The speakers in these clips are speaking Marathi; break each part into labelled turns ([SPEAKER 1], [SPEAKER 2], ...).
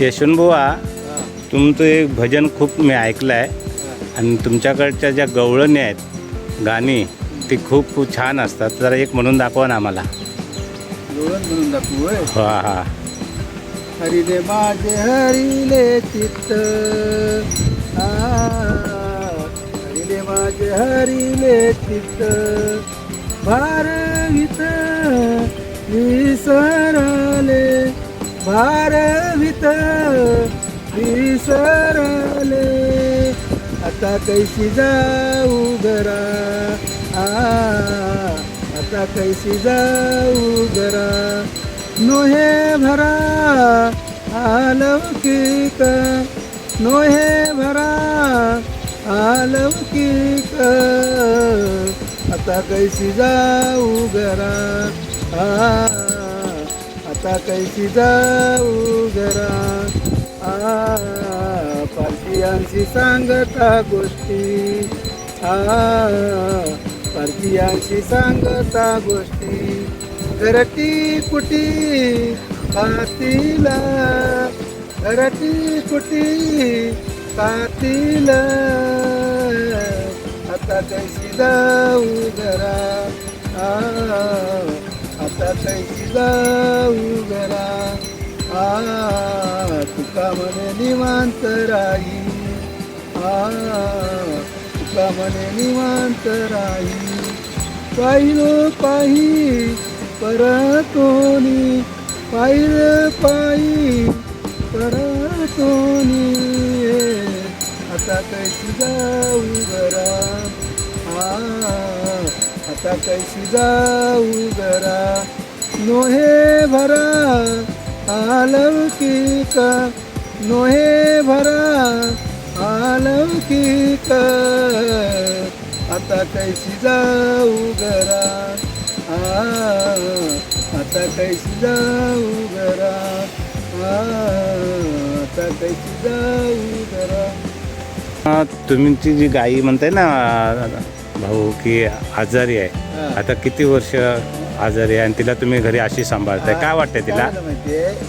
[SPEAKER 1] यशवंतबुवा तुमचं एक भजन खूप मी ऐकलं आहे. आणि तुमच्याकडच्या ज्या गवळणी आहेत गाणी ती खूप छान असतात. जरा एक म्हणून दाखवा ना आम्हाला.
[SPEAKER 2] म्हणून दाखवू
[SPEAKER 1] हा हा.
[SPEAKER 2] हरिले माझे हरिले चित्त. आ, हरिले माझे हरिले चित्त. भारवित विसरले भारवित विसरले. आता कैसी जाऊ घरा? आ, आता कैसी जाऊ घरा? नोहे भरा आलौकिक नोहे भरा आलौकिक आता कैसी जाऊ घरा? आ, आता कैसी जाऊ घरा आ पारसियांशी सांगता गोष्टी. आ पारसियांशी सांगता गोष्टी. घरटी कुटी कातीला घरटी कुटी पातीला. आता कैसी जाऊ घरा आ, आता कैसी जाऊ आ तुका म्हणे निवांत राही. आ तुका म्हणे निवांत राही. पाहिलो पाही परतोनी. पाहिलं पायी परतोनी. आता कैसी जाऊ घरा आ आता कैसी जाऊ घरा नोहे भरा आलौकिक नोहे भरा आलौकिक आता कैसी जाऊ घरा? आ आता कैसी जाऊ घरा? आ आता कैसी जाऊ घरा?
[SPEAKER 1] हा, ती जी गाई म्हणताय ना भाऊ की आजारी आहे. आता किती वर्ष आजारी आहे आणि तिला तुम्ही घरी अशी सांभाळताय? काय वाटतंय तिला?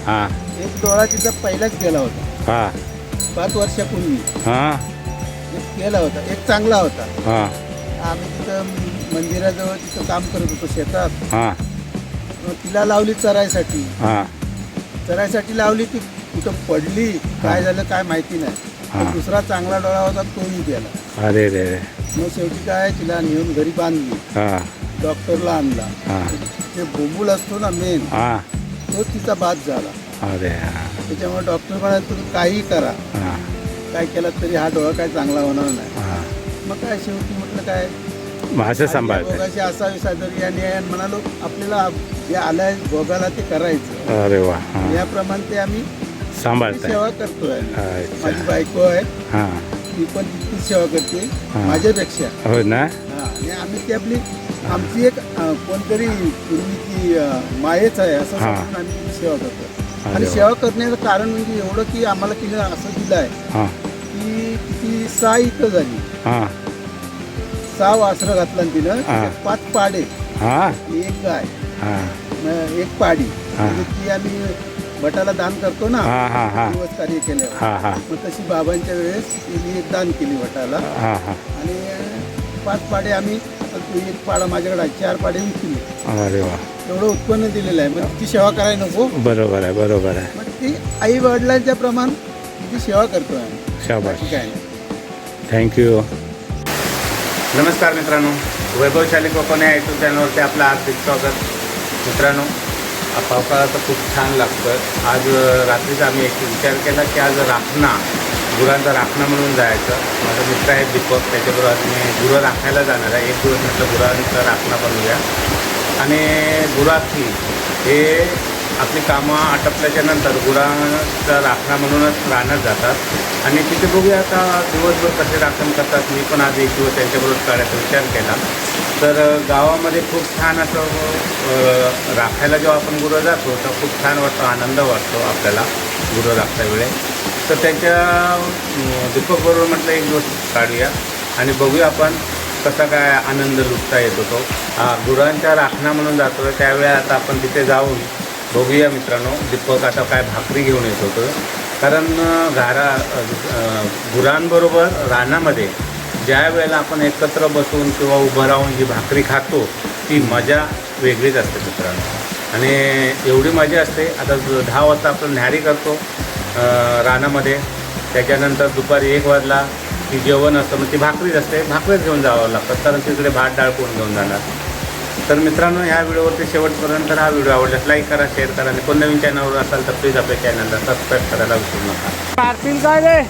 [SPEAKER 1] हा.
[SPEAKER 2] एक डोळा तिचा पहिलाच गेला होता.
[SPEAKER 1] हा.
[SPEAKER 2] पाच वर्षापूर्वी.
[SPEAKER 1] हा.
[SPEAKER 2] एक गेला होता एक चांगला होता.
[SPEAKER 1] हा.
[SPEAKER 2] आम्ही तिथं मंदिराजवळ तिथं काम करत होतो शेतात.
[SPEAKER 1] हा.
[SPEAKER 2] तिला लावली चरायसाठी.
[SPEAKER 1] हा.
[SPEAKER 2] चरायसाठी लावली ती कुठं पडली काय झालं काय माहिती नाही.
[SPEAKER 1] हा.
[SPEAKER 2] दुसरा चांगला डोळा होता तोही गेला.
[SPEAKER 1] अरे रे. रे
[SPEAKER 2] मग शेवटी काय तिला नेऊन घरी बांधली.
[SPEAKER 1] हा.
[SPEAKER 2] डॉक्टरला आणला.
[SPEAKER 1] हा.
[SPEAKER 2] जे बोंबूल असतो ना मेन
[SPEAKER 1] हा.
[SPEAKER 2] तो तिचा बाद झाला.
[SPEAKER 1] अरे हा.
[SPEAKER 2] त्याच्यामुळे डॉक्टर म्हणाले तुम्ही काही करा.
[SPEAKER 1] हा.
[SPEAKER 2] काय केलं तरी हा डोळा काय चांगला होणार नाही.
[SPEAKER 1] हा.
[SPEAKER 2] मग काय शेवटी म्हटलं काय?
[SPEAKER 1] मग असं
[SPEAKER 2] भोगाशी असावी सादर आणि म्हणालो आपल्याला जे आलंय भोगाला ते करायचं.
[SPEAKER 1] अरे वा. हा.
[SPEAKER 2] याप्रमाणे ते आम्ही
[SPEAKER 1] सांभाळताय.
[SPEAKER 2] सेवा करतोय.
[SPEAKER 1] अच्छा.
[SPEAKER 2] माझी बायको आहे.
[SPEAKER 1] हा.
[SPEAKER 2] ती पण तितकीच सेवा करते.
[SPEAKER 1] हा.
[SPEAKER 2] माझ्यापेक्षा.
[SPEAKER 1] हो ना?
[SPEAKER 2] हा, आणि आम्ही ती आपली आमची एक अं, कोणतरी पूर्वीची अं, मायेच आहे. असं
[SPEAKER 1] हा.
[SPEAKER 2] समजून आम्ही सेवा करतो
[SPEAKER 1] अरे
[SPEAKER 2] आणि
[SPEAKER 1] वा.
[SPEAKER 2] सेवा करण्याचं कारण म्हणजे एवढं की आम्हाला तिने असं दिलं आहे
[SPEAKER 1] हा.
[SPEAKER 2] की ती सहा इथं झाली.
[SPEAKER 1] हा.
[SPEAKER 2] सहा वासरं घातलं ना तिनं.
[SPEAKER 1] हा.
[SPEAKER 2] त्याच्यात पाच पाडे.
[SPEAKER 1] हा.
[SPEAKER 2] एक गाय.
[SPEAKER 1] हा.
[SPEAKER 2] न एक पाडी.
[SPEAKER 1] हा.
[SPEAKER 2] म्हणजे ती आम्ही भटाला दान करतो ना
[SPEAKER 1] हा हा हा.
[SPEAKER 2] दिवस कार्य
[SPEAKER 1] हा हा.
[SPEAKER 2] मग तशी बाबांच्या वेळेस तिने एक दान केली भटाला
[SPEAKER 1] हा हा.
[SPEAKER 2] आणि पाच पाडे आम्ही एक पाडा माझ्याकडे आहे, चार पाडे विकली
[SPEAKER 1] अरे वा.
[SPEAKER 2] एवढं उत्पन्न दिलेलं आहे. मग तिची सेवा करायला नको.
[SPEAKER 1] बरोबर आहे बरोबर आहे.
[SPEAKER 2] मग ती आई वडिलांच्या प्रमाण तिची सेवा करतो आम्ही.
[SPEAKER 1] शाबाश
[SPEAKER 2] काय नाही.
[SPEAKER 1] थँक्यू नमस्कार मित्रांनो. वैभवशाली कोकण या यूट्यूब चॅनलवरती आपलं हार्दिक स्वागत. मित्रांनो पावसाळा तर खूप छान लागतं आज रात्रीचा आम्ही एक विचार केला की आज राखणा गुरांचा राखणा म्हणून जायचं. माझा मित्र आहे दीपक त्याच्याबरोबर आज मी गुरं राखायला जाणार आहे. एक दिवस म्हटलं गुरांचा राखणा बनवूया. आणि गुराखी हे आपली कामं आटपल्याच्या नंतर गुरांचा राखणा म्हणूनच राहण्यात जातात. आणि तिथे बघूया आता दिवसभर कसे राखण करतात. मी पण आज एक दिवस त्यांच्याबरोबर काढायचा विचार केला. तर गावामध्ये खूप छान असं राखायला जेव्हा आपण गुरं जातो तर खूप छान वाटतो आनंद वाटतो आपल्याला गुरं राखता वेळे. तर त्यांच्या दीपकबरोबर म्हटलं एक दिवस काढूया आणि बघूया आपण कसा काय आनंद लुटता येतो तो. हा गुरांच्या राखणा म्हणून जातो त्यावेळेस आता आपण तिथे जाऊन बघूया मित्रांनो दीपक आता काय भाकरी घेऊन येत होतो. कारण घारा गुरांबरोबर रानामध्ये ज्या वेळेला आपण एकत्र बसून किंवा उभं राहून जी भाकरी खातो ती मजा वेगळीच असते मित्रांनो. आणि एवढी मजा असते आता दहा वाजता आपण न्याहारी करतो रानामध्ये. त्याच्यानंतर दुपारी एक वाजला की जेवण असतं मग ती भाकरीच असते. भाकरीच घेऊन जावं लागतं कारण तिकडे भात डाळ कोण घेऊन जाणार? तर मित्रांनो ह्या व्हिडिओवरती शेवटपर्यंत हा व्हिडिओ आवडल्यास लाईक करा शेअर करा. आणि कोण नवीन चॅनलवर असाल तर प्लीज आपल्या चॅनलला सबस्क्राईब करायला विसरू नका.
[SPEAKER 3] काय रे?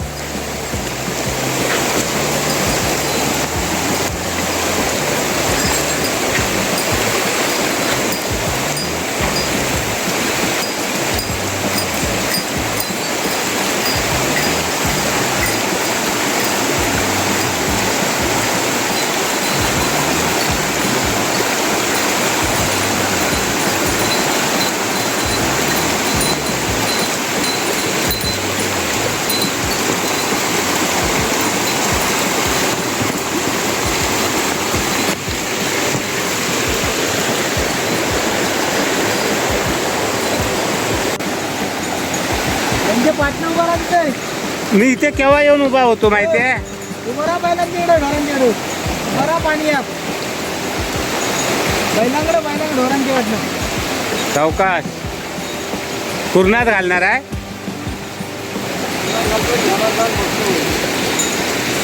[SPEAKER 1] मी इथे केव्हा येऊन उभा होतो माहिती आहे
[SPEAKER 3] उभं राहा बैलांच्या इकडे ढोरांच्या इकडे उभं राहा पाणी या बैलांकडे वाटणं
[SPEAKER 1] सावकाश पूर्णात घालणार आहे?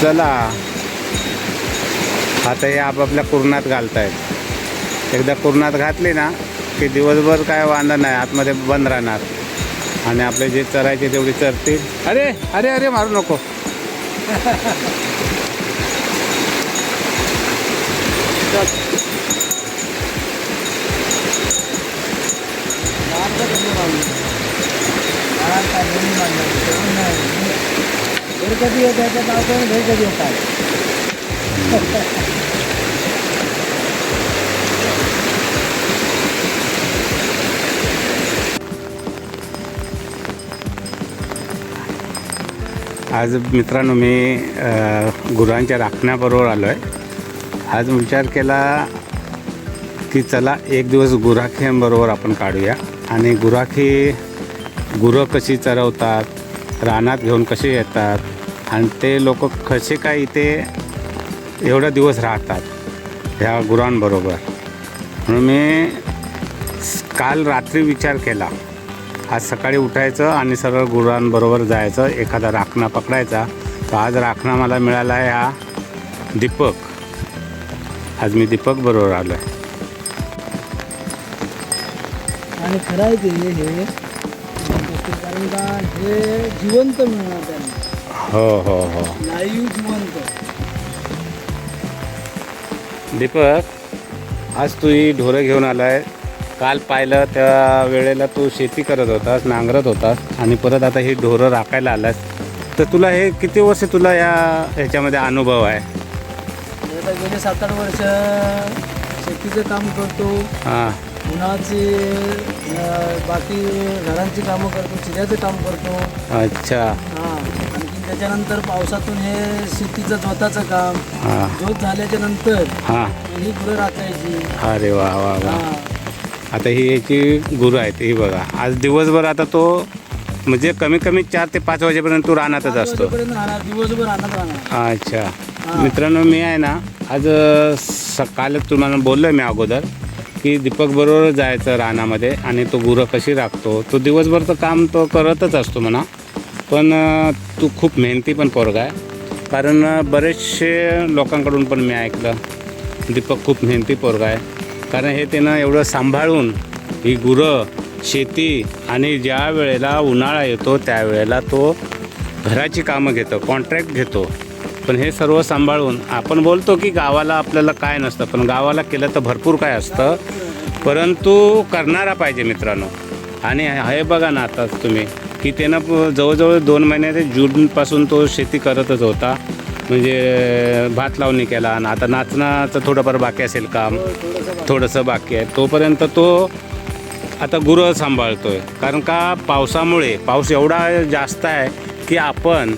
[SPEAKER 1] चला. आता हे आपापल्या पूर्णात घालतायत. एकदा पूर्णात घातली ना की दिवसभर काय वांदा नाही आतमध्ये बंद राहणार. आणि आपले जे चरायचे तेवढी चरतील अरे अरे अरे मारू नको.
[SPEAKER 3] कधी येत त्याचं कधी येतात
[SPEAKER 1] आज मित्रांनो मी गुरांच्या राखण्याबरोबर आलो आहे आज विचार केला की चला एक दिवस गुराखीबरोबर आपण काढूया. आणि गुराखी गुरं कशी चरवतात रानात घेऊन कसे येतात आणि ते लोक कसे काय इथे एवढा दिवस राहतात ह्या गुरांबरोबर. म्हणून मी काल रात्री विचार केला. आज सकाळी उठायचं आणि सरळ गुरांबरोबर जायचं. एखादा राखणा पकडायचा. तर आज राखणा मला मिळाला आहे हा दीपक. आज मी दीपक बरोबर आलो आहे
[SPEAKER 3] आणि खरं आहे ते हे कारण का हे जिवंत मिळणार त्यांना.
[SPEAKER 1] हो हो हो.
[SPEAKER 3] लाईव्ह जिवंत.
[SPEAKER 1] दीपक आज तू ही ढोरं घेऊन आलाय. काल पाहिलं त्या वेळेला तू शेती करत होतास नांगरत होतास आणि परत आता ही ढोरं राखायला आलास. तर तुला हे किती वर्ष तुला या ह्याच्यामध्ये अनुभव आहे?
[SPEAKER 3] मी आता गेले सात आठ वर्ष शेतीचं काम करतो.
[SPEAKER 1] हां.
[SPEAKER 3] उन्हाची अं, बाकी घरांची कामं करतो चिऱ्याचं काम करतो.
[SPEAKER 1] अच्छा.
[SPEAKER 3] हां. आणखी त्याच्यानंतर पावसातून हे शेतीचं स्वतःचं काम.
[SPEAKER 1] हां.
[SPEAKER 3] जोत झाल्याच्यानंतर
[SPEAKER 1] हां.
[SPEAKER 3] ही गुरं राखायची.
[SPEAKER 1] अरे वा वा वा.
[SPEAKER 3] हां.
[SPEAKER 1] आता ही याची गुरु आहेत ही बघा. आज दिवसभर आता तो म्हणजे कमी कमी चार ते पाच वाजेपर्यंत तू रानातच असतो.
[SPEAKER 3] दिवसभर राहणार.
[SPEAKER 1] अच्छा. मित्रांनो मी आहे ना आज अ, सकाळच तुम्हाला बोललो मी अगोदर की दीपक बरोबर जायचं रानामध्ये आणि तो गुरं कशी राखतो. तो दिवसभर तर काम तो करतच असतो म्हणा. पण तू खूप मेहनती पण पोरगा आहे. कारण बरेचसे लोकांकडून पण मी ऐकलं. दीपक खूप मेहनती पोरगा आहे. कारण हे त्यानं एवढं सांभाळून ही गुरं शेती आणि ज्या वेळेला उन्हाळा येतो त्यावेळेला तो घराची कामं घेतो कॉन्ट्रॅक्ट घेतो. पण हे सर्व सांभाळून आपण बोलतो की गावाला आपल्याला काय नसतं पण गावाला केलं तर भरपूर काय असतं. परंतु करणारा पाहिजे मित्रांनो. आणि हे बघा ना आता तुम्ही की त्यानं जवळजवळ दोन महिने ते जूनपासून तो शेती करतच होता. म्हणजे भात लावणी केला आणि आता नाचण्याचं थोडंफार बाकी असेल काम थोडंसं बाकी आहे. तोपर्यंत तो आता गुरं आहे कारण का? पावसामुळे पाऊस एवढा जास्त आहे की आपण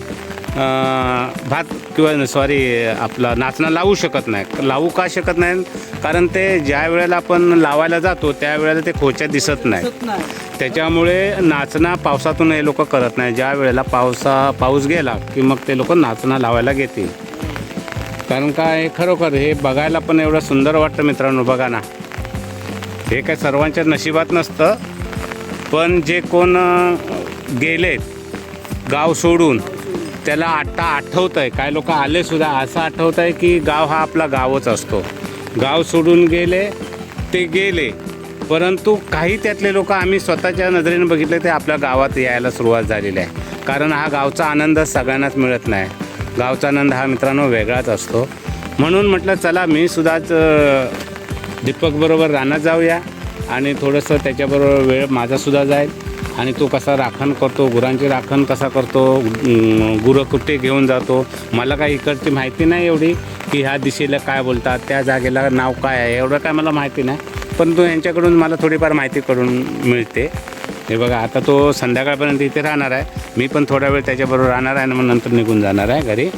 [SPEAKER 1] भात किंवा सॉरी आपला नाचणं लावू शकत नाही. लावू का शकत नाही? कारण ते ज्या वेळेला आपण लावायला जातो त्यावेळेला ते खोच्या दिसत नाही. त्याच्यामुळे नाचणं पावसातून हे लोक करत नाही. ज्या वेळेला पावसा पाऊस गेला की मग ते लोक नाचणं लावायला घेतील. कारण काय खरोखर हे बघायला पण एवढं सुंदर वाटतं मित्रांनो बघा ना. हे काय सर्वांच्या नशिबात नसतं. पण जे कोण गेलेत गाव सोडून त्याला आत्ता आठवत आहे काय लोक आले सुद्धा असं आठवत आहे की गाव हा आपला गावच असतो. गाव सोडून गेले ते गेले. परंतु काही त्यातले लोक आम्ही स्वतःच्या नजरेने बघितले ते आपल्या गावात यायला सुरुवात झालेली आहे. कारण हा गावचा आनंद सगळ्यांनाच मिळत नाही. गावचा आनंद हा मित्रांनो वेगळाच असतो. म्हणून म्हटलं चला मी सुद्धाच दीपकबरोबर रानात जाऊया. आणि थोडंसं त्याच्याबरोबर वेळ माझासुद्धा जाईल. आणि तो कसा राखण करतो गुरांची राखण कसा करतो गुरं कुठे घेऊन जातो? मला काही इकडची माहिती नाही एवढी की ह्या दिशेला काय बोलतात त्या जागेला नाव काय आहे एवढं काय मला माहिती नाही. पण तो यांच्याकडून मला थोडीफार माहिती करून मिळते. हे बघा आता तो संध्याकाळपर्यंत इथे राहणार आहे. मी पण थोडा वेळ त्याच्याबरोबर राहणार आहे आणि मग नंतर निघून जाणार आहे घरी.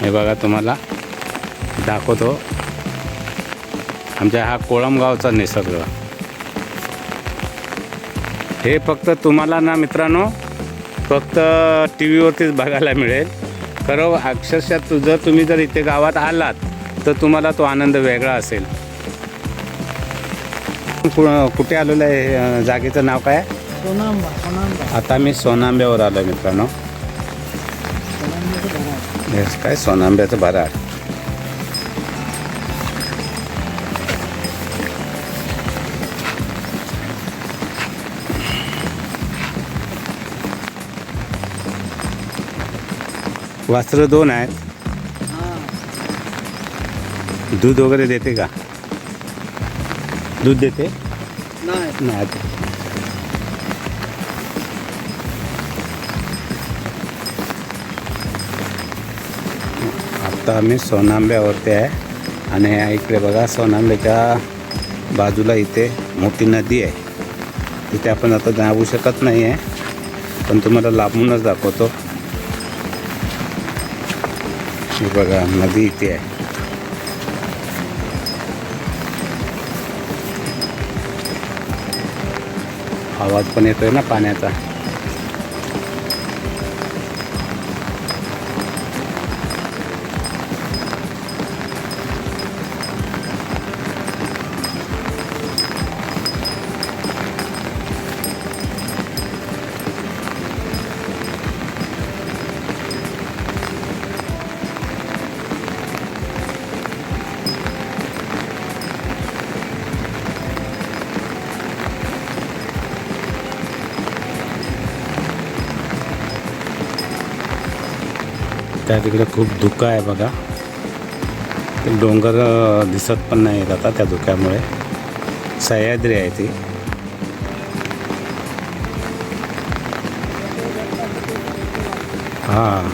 [SPEAKER 1] हे बघा तुम्हाला दाखवतो. आमच्या हा कोळमगावचा निसर्ग. हे फक्त तुम्हाला ना मित्रांनो फक्त टी व्हीवरतीच बघायला मिळेल. खरं अक्षरशः तु जर तुम्ही जर इथे गावात आलात तर तुम्हाला तो आनंद वेगळा असेल. कु- कुठे आलेलं आहे? हे, जागेचं नाव काय? आहे?
[SPEAKER 3] सोनांबा सोनांबा.
[SPEAKER 1] आता मी सोनांब्यावर आलो आहे मित्रांनो हे काय? सोनांब्याचं भराड वस्त्र दोन आहेत. दूध वगैरे देते का? दूध देते?
[SPEAKER 3] नाही.
[SPEAKER 1] नाही. आत्ता आम्ही सोनांब्यावरती आहे. आणि इकडे बघा सोनांब्याच्या बाजूला इथे मोठी नदी आहे. तिथे आपण आता जाऊ शकत नाही आहे पण तुम्हाला लांबूनच दाखवतो. ही बघा नदी इथे आहे. आवाज पण येतोय ना पाण्याचा? त्या तिकडे खूप धुकं आहे बघा. ते डोंगर दिसत पण नाही आता त्या धुक्यामुळे. सह्याद्री आहे ती. हां.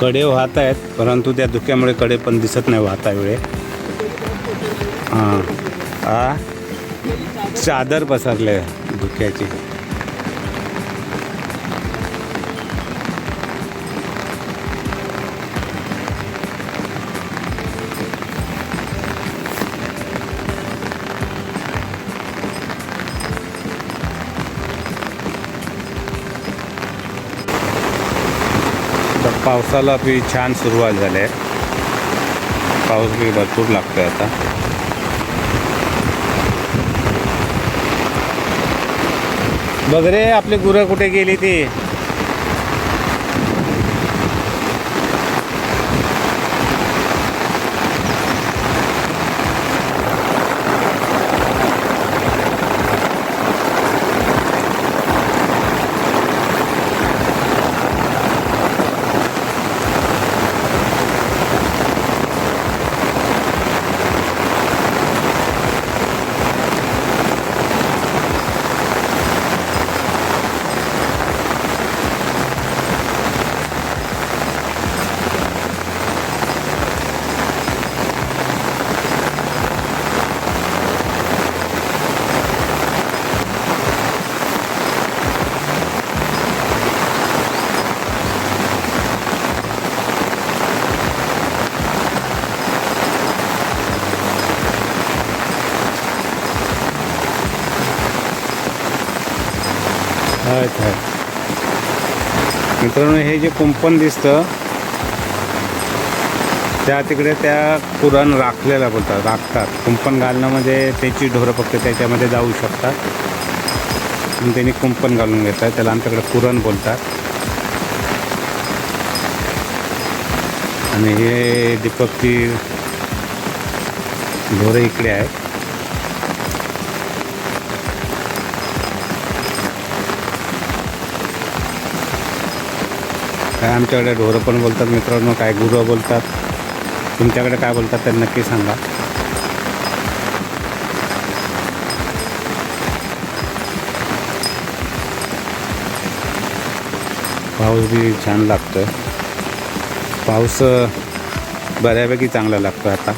[SPEAKER 1] कडे वाहत आहेत परंतु त्या धुक्यामुळे कडे पण दिसत नाही वाहता वेळे. हां. आ चादर पसरले धुक्याची. पावसाला बी छान सुरुवात झाली आहे. पाऊस बी भरपूर लागतो आहे आता. बघ रे आपली गुरं कुठे गेली ती? कुंपण दिसतं. त्या तिकडे त्या कुरण राखलेला बोलतात राखतात. कुंपण घालणं म्हणजे त्याची ढोरं फक्त त्याच्यामध्ये जाऊ शकतात. आणि त्यांनी कुंपण घालून घेतात त्याला आमच्याकडे कुरण बोलतात. आणि हे दीपकची ढोरं इकडे आहे काय आमच्याकडे ढोरं पण बोलतात मित्रांनो काय गुरं बोलतात? तुमच्याकडे काय बोलतात ते नक्की सांगा. पाऊस बी छान लागतोय. पाऊस बऱ्यापैकी चांगला लागतो आता.